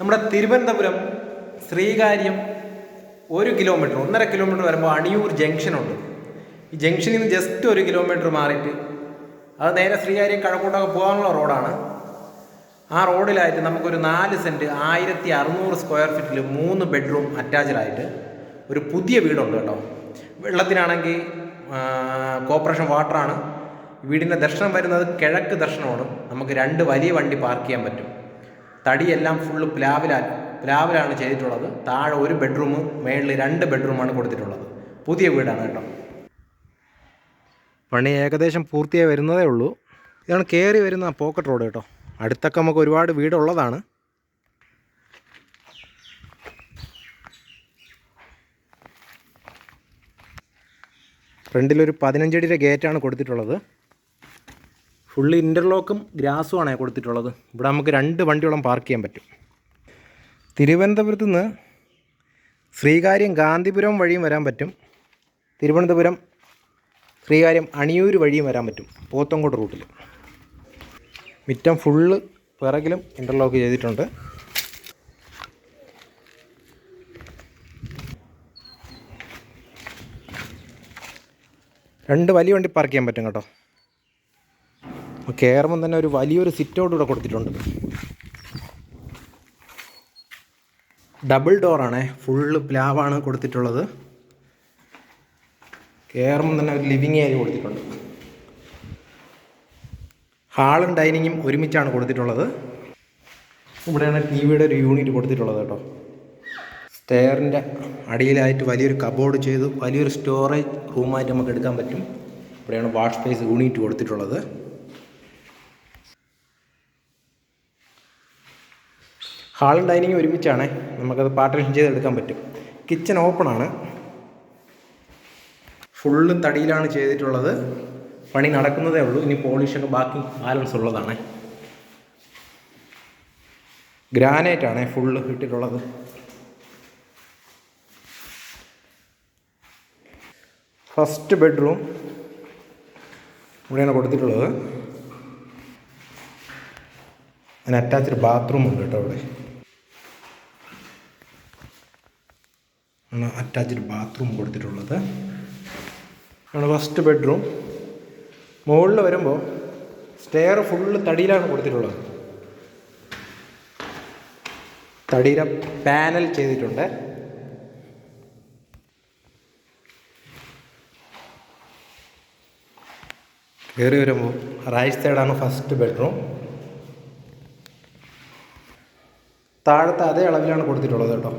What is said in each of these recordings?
നമ്മുടെ തിരുവനന്തപുരം ശ്രീകാര്യം ഒരു കിലോമീറ്റർ ഒന്നര കിലോമീറ്റർ വരുമ്പോൾ അണിയൂർ ജംഗ്ഷനുണ്ട് ഈ ജംഗ്ഷനിൽ നിന്ന് ജസ്റ്റ് ഒരു കിലോമീറ്റർ മാറിയിട്ട് അത് നേരെ ശ്രീകാര്യം കഴക്കൂട്ടൊക്കെ പോകാനുള്ള റോഡാണ്. ആ റോഡിലായിട്ട് നമുക്കൊരു നാല് സെന്റ് ആയിരത്തി അറുന്നൂറ് സ്ക്വയർ ഫീറ്റിൽ മൂന്ന് ബെഡ്റൂം അറ്റാച്ച്ഡായിട്ട് ഒരു പുതിയ വീടുണ്ട് കേട്ടോ. വെള്ളത്തിനാണെങ്കിൽ കോർപ്പറേഷൻ വാട്ടറാണ് വീടിന്റെ ദർശനം വരുന്നത് കിഴക്ക് ദർശനമാണ്. നമുക്ക് രണ്ട് വലിയ വണ്ടി പാർക്ക് ചെയ്യാൻ പറ്റും. തടിയെല്ലാം ഫുള്ള് പ്ലാവിലാണ് പ്ലാവിലാണ് ചെയ്തിട്ടുള്ളത്. താഴെ ഒരു ബെഡ്റൂം മേളിൽ രണ്ട് ബെഡ്റൂമാണ് കൊടുത്തിട്ടുള്ളത്. പുതിയ വീടാണ് കേട്ടോ. പണി ഏകദേശം പൂർത്തിയായി വരുന്നതേ ഉള്ളൂ. ഇതാണ് കയറി വരുന്ന പോക്കറ്റ് റോഡ് കേട്ടോ. അടുത്തൊക്കെ നമുക്ക് ഒരുപാട് വീടുള്ളതാണ്. ഫ്രണ്ടിലൊരു പതിനഞ്ചടിയുടെ ഗേറ്റാണ് കൊടുത്തിട്ടുള്ളത്. ഫുള്ള് ഇന്റർലോക്കും ഗ്രാസുമാണ് കൊടുത്തിട്ടുള്ളത്. ഇവിടെ നമുക്ക് രണ്ട് വണ്ടിയോളം പാർക്ക് ചെയ്യാൻ പറ്റും. തിരുവനന്തപുരത്ത് നിന്ന് ശ്രീകാര്യം ഗാന്ധിപുരം വഴിയും വരാൻ പറ്റും. തിരുവനന്തപുരം ശ്രീകാര്യം അണിയൂർ വഴിയും വരാൻ പറ്റും. പോത്തങ്കോട് റൂട്ടിൽ മിറ്റം ഫുള്ള് പിറകിലും ഇന്റർലോക്ക് ചെയ്തിട്ടുണ്ട്. രണ്ട് വലിയ വണ്ടി പാർക്ക് ചെയ്യാൻ പറ്റും കേട്ടോ. കയറുമ്പം തന്നെ ഒരു വലിയൊരു സിറ്റൗട്ട് ഇവിടെ കൊടുത്തിട്ടുണ്ട്. ഡബിൾ ഡോറാണേ ഫുള്ള് പ്ലാവാണ് കൊടുത്തിട്ടുള്ളത്. കയറുമ്പം തന്നെ ഒരു ലിവിങ് ഏരിയ കൊടുത്തിട്ടുണ്ട്. ഹാളും ഡൈനിങ്ങും ഒരുമിച്ചാണ് കൊടുത്തിട്ടുള്ളത്. ഇവിടെയാണ് ടി വിയുടെ ഒരു യൂണിറ്റ് കൊടുത്തിട്ടുള്ളത് കേട്ടോ. സ്റ്റെയറിന്റെ അടിയിലായിട്ട് വലിയൊരു കബോർഡ് ചെയ്തു വലിയൊരു സ്റ്റോറേജ് റൂമായിട്ട് നമുക്ക് എടുക്കാൻ പറ്റും. ഇവിടെയാണ് വാഷ് സ്പേസ് യൂണിറ്റ് കൊടുത്തിട്ടുള്ളത്. ഹാളും ഡൈനിങ്ങും ഒരുമിച്ചാണ് നമുക്കത് പാർട്ടീഷൻ ചെയ്ത് എടുക്കാൻ പറ്റും. കിച്ചൺ ആണ്. ഫുള്ള് തടിയിലാണ് ചെയ്തിട്ടുള്ളത്. പണി നടക്കുന്നതേ ഉള്ളൂ. ഇനി പോളിഷൊക്കെ ബാക്കി ബാലൻസ് ഉള്ളതാണ്. ഗ്രാനൈറ്റ് ആണ് ഫുള്ള് ഇട്ടിട്ടുള്ളത്. ഫസ്റ്റ് ബെഡ്റൂം ഇവിടെയാണ് കൊടുത്തിട്ടുള്ളത്. അതിന് അറ്റാച്ച്ഡ് ബാത്റൂം ഉണ്ട് കേട്ടോ അവിടെ. ആണ് അറ്റാച്ച്ഡ് ബാത്റൂം കൊടുത്തിട്ടുള്ളത്. ആണ് ഫസ്റ്റ് ബെഡ്റൂം മുകളിൽ വരുമ്പോൾ സ്റ്റെയർ ഫുള്ള് തടിയിലാണ് കൊടുത്തിട്ടുള്ളത്. തടിയുടെ പാനൽ ചെയ്തിട്ടുണ്ട്. കയറി വരുമ്പോൾ റൈറ്റ് സൈഡാണ് ഫസ്റ്റ് ബെഡ്റൂം താഴത്തെ അതേ അളവിലാണ് കൊടുത്തിട്ടുള്ളത് കേട്ടോ.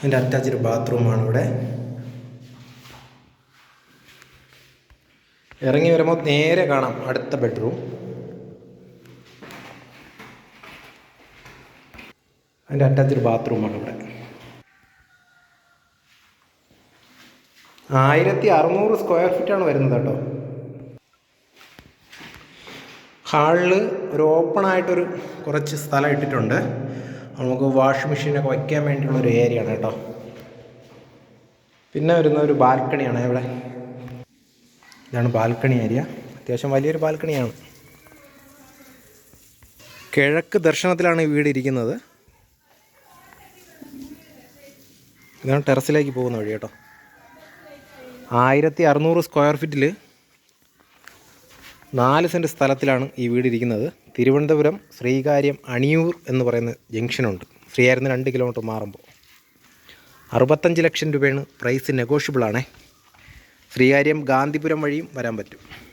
അതിന്റെ അറ്റാച്ച്ഡ് ബാത്റൂമാണ് ഇവിടെ. ഇറങ്ങി വരുമ്പോൾ നേരെ കാണാം അടുത്ത ബെഡ്റൂം. അതിന്റെ അറ്റാച്ച്ഡ് ബാത്റൂമാണ് ഇവിടെ. ആയിരത്തി അറുന്നൂറ് സ്ക്വയർ ഫീറ്റാണ് വരുന്നത് കേട്ടോ. ഹാളിൽ ഒരു ഓപ്പണായിട്ടൊരു കുറച്ച് സ്ഥലം ഇട്ടിട്ടുണ്ട്. നമുക്ക് വാഷ് മെഷീനൊക്കെ വയ്ക്കാൻ വേണ്ടിയുള്ള ഒരു ഏരിയ ആണ് കേട്ടോ. പിന്നെ വരുന്ന ഒരു ബാൽക്കണിയാണ് ഇവിടെ. ഇതാണ് ബാൽക്കണി ഏരിയ. അത്യാവശ്യം വലിയൊരു ബാൽക്കണിയാണ്. കിഴക്ക് ദർശനത്തിലാണ് ഈ വീട് ഇരിക്കുന്നത്. ഇതാണ് ടെറസിലേക്ക് പോകുന്ന വഴി കേട്ടോ. ആയിരത്തി അറുന്നൂറ് സ്ക്വയർ ഫീറ്റിൽ നാല് സെന്റ് സ്ഥലത്തിലാണ് ഈ വീട് ഇരിക്കുന്നത്. തിരുവനന്തപുരം ശ്രീകാര്യം അണിയൂർ എന്ന് പറയുന്ന ജംഗ്ഷനുണ്ട്. ശ്രീകാര്യം രണ്ട് കിലോമീറ്റർ മാറുമ്പോൾ. അറുപത്തഞ്ച് ലക്ഷം രൂപയാണ് പ്രൈസ് നെഗോഷ്യബിളാണേ ശ്രീകാര്യം ഗാന്ധിപുരം വഴിയും വരാൻ പറ്റും.